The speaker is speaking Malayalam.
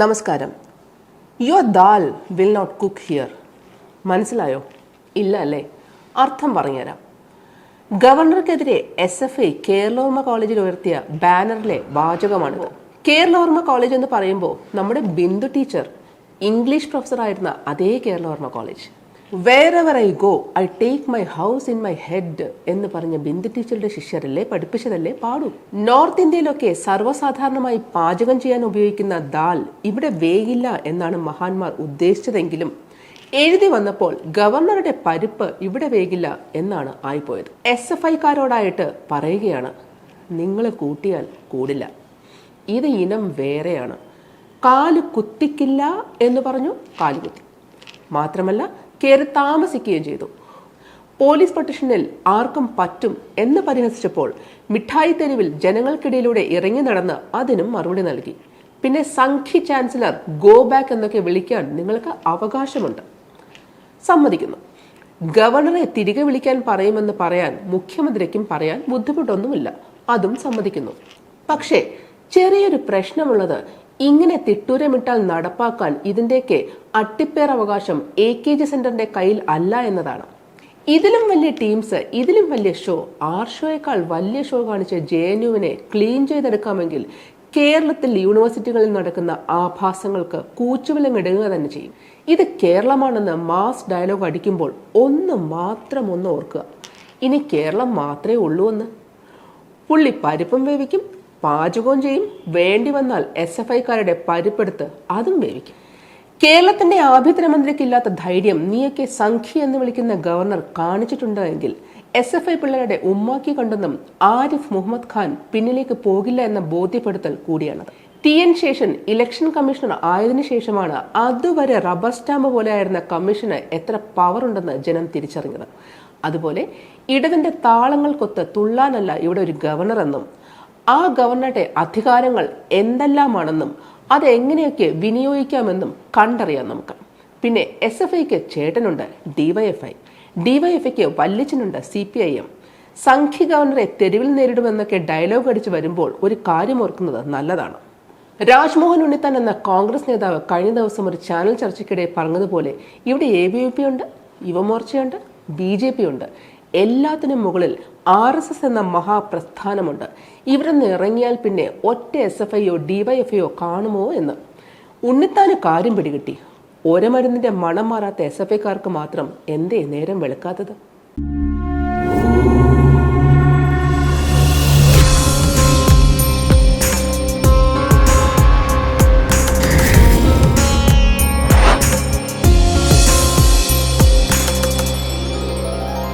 നമസ്കാരം. Your dal will not cook here മനസ്സിലായോ? ഇല്ല അല്ലേ? അർത്ഥം പറഞ്ഞുതരാം. ഗവർണർക്കെതിരെ എസ് എഫ് ഐ കേരളോർമ്മ കോളേജിൽ ഉയർത്തിയ ബാനറിലെ വാചകമാണിത്. കേരളോർമ്മ കോളേജ് എന്ന് പറയുമ്പോൾ നമ്മുടെ ബിന്ദു ടീച്ചർ ഇംഗ്ലീഷ് പ്രൊഫസർ ആയിരുന്ന അതേ Keralavarma college. Wherever I go I take my house in my head എന്ന് പറഞ്ഞ ബിന്ദു ടീച്ചറുടെ ശിഷ്യരല്ലേ പഠിപ്പിച്ചതല്ലേ പാടൂ. നോർത്ത് ഇന്ത്യയിലൊക്കെ സർവസാധാരണമായി പാചകം ചെയ്യാൻ ഉപയോഗിക്കുന്ന ദാൽ ഇവിടെ വേയില്ല എന്നാണ് മഹാന്മാർ ഉദ്ദേശിച്ചതെങ്കിലും എഴുതി വന്നപ്പോൾ ഗവർണറുടെ പരിപ്പ് ഇവിടെ വേകില്ല എന്നാണ് ആയിപ്പോയത്. എസ് എഫ് ഐക്കാരോടായിട്ട് പറയുകയാണ് നിങ്ങൾ കൂട്ടിയാൽ കൂടില്ല. ഇത് ഇനം വേറെയാണ്. കാൽ കുത്തിക്കില്ല എന്ന് പറഞ്ഞു കാൽ കുത്തി. മാത്രമല്ല കയറി താമസിക്കുകയും ചെയ്തു. പോലീസ് പട്ടിഷനിൽ ആർക്കും പറ്റും എന്ന് പരിഹസിച്ചപ്പോൾ മിഠായി തെരുവിൽ ജനങ്ങൾക്കിടയിലൂടെ ഇറങ്ങി നടന്ന് അതിനും മറുപടി നൽകി. പിന്നെ സംഘി ചാൻസലർ ഗോ ബാക്ക് എന്നൊക്കെ വിളിക്കാൻ നിങ്ങൾക്ക് അവകാശമുണ്ട്. സമ്മതിക്കുന്നു. ഗവർണറെ തിരികെ വിളിക്കാൻ പറയുമെന്ന് പറയാൻ മുഖ്യമന്ത്രിക്കും പറയാൻ ബുദ്ധിമുട്ടൊന്നുമില്ല. അതും സമ്മതിക്കുന്നു. പക്ഷേ ചെറിയൊരു പ്രശ്നമുള്ളത് ഇങ്ങനെ തിട്ടൂരമിട്ടാൽ നടപ്പാക്കാൻ ഇതിന്റെയൊക്കെ അട്ടിപ്പേർ അവകാശം എ കെ ജി സെന്ററിന്റെ കയ്യിൽ അല്ല എന്നതാണ്. ഇതിലും വലിയ ടീംസ് ഇതിലും വലിയ ഷോ ആർ ഷോയേക്കാൾ വലിയ ഷോ കാണിച്ച ജെ എൻ യുവിനെ ക്ലീൻ ചെയ്തെടുക്കാമെങ്കിൽ കേരളത്തിൽ യൂണിവേഴ്സിറ്റികളിൽ നടക്കുന്ന ആഭാസങ്ങൾക്ക് കൂച്ചുവിലങ്ങിടുക തന്നെ ചെയ്യും. ഇത് കേരളമാണെന്ന് മാസ് ഡയലോഗ് അടിക്കുമ്പോൾ ഒന്ന് മാത്രം ഒന്ന് ഓർക്കുക. ഇനി കേരളം മാത്രമേ ഉള്ളൂ എന്ന്. പുള്ളി പരിപ്പം വേവിക്കും പാചകവും ചെയ്യും. വേണ്ടി വന്നാൽ എസ് എഫ് ഐക്കാരുടെ പരിപ്പെടുത്ത് അതും വേവിക്കും കേരളത്തിന്റെ ആഭ്യന്തരമന്ത്രിക്കില്ലാത്ത ധൈര്യം നീയൊക്കെ സംഖ്യ എന്ന് വിളിക്കുന്ന ഗവർണർ കാണിച്ചിട്ടുണ്ട് എങ്കിൽ എസ് എഫ് ഐ പിള്ളേരുടെ ഉമ്മാക്കി കണ്ടെന്നും ആരിഫ് മുഹമ്മദ് ഖാൻ പിന്നിലേക്ക് പോകില്ല എന്ന ബോധ്യപ്പെടുത്തൽ കൂടിയാണത്. T N Seshan election commissioner ആയതിനു ശേഷമാണ് അതുവരെ റബ്ബർ സ്റ്റാമ്പ് പോലെയായിരുന്ന കമ്മീഷന് എത്ര പവർ ഉണ്ടെന്ന് ജനം തിരിച്ചറിഞ്ഞത്. അതുപോലെ ഇടതിന്റെ താളങ്ങൾക്കൊത്ത് തുള്ളാനല്ല ഇവിടെ ഒരു ഗവർണർ എന്നും ആ ഗവർണറുടെ അധികാരങ്ങൾ എന്തെല്ലാമാണെന്നും അതെങ്ങനെയൊക്കെ വിനിയോഗിക്കാമെന്നും കണ്ടറിയാം നമുക്ക്. പിന്നെ എസ് എഫ് ഐക്ക് ചേട്ടനുണ്ട് ഡിവൈഎഫ്ഐ ഡിവൈഎഫ്ഐക്ക് വല്യച്ചനുണ്ട് സി പി ഐ എം സംഖ്യ ഗവർണറെ തെരുവിൽ നേരിടുമെന്നൊക്കെ ഡയലോഗ് അടിച്ചു വരുമ്പോൾ ഒരു കാര്യം ഓർക്കുന്നത് നല്ലതാണ്. രാജ്മോഹൻ ഉണ്ണിത്താൻ എന്ന കോൺഗ്രസ് നേതാവ് കഴിഞ്ഞ ദിവസം ഒരു ചാനൽ ചർച്ചയ്ക്കിടെ പറഞ്ഞതുപോലെ ഇവിടെ എ ബി വി പി ഉണ്ട് യുവമോർച്ചയുണ്ട് ബി ജെ പി ഉണ്ട്. എല്ലാത്തിനും മുകളിൽ ആർ എസ് എസ് എന്ന മഹാപ്രസ്ഥാനമുണ്ട്. ഇവിടെ നിന്ന് ഇറങ്ങിയാൽ പിന്നെ ഒറ്റ എസ് എഫ് ഐയോ ഡിവൈഎഫ്ഐയോ കാണുമോ എന്ന്. ഉണ്ണിത്താന് കാര്യം പിടികിട്ടി. ഒരമരുന്നിന്റെ മണം മാറാത്ത എസ് എഫ് ഐക്കാർക്ക് മാത്രം എന്തേ നേരം വെളുക്കാത്തത്?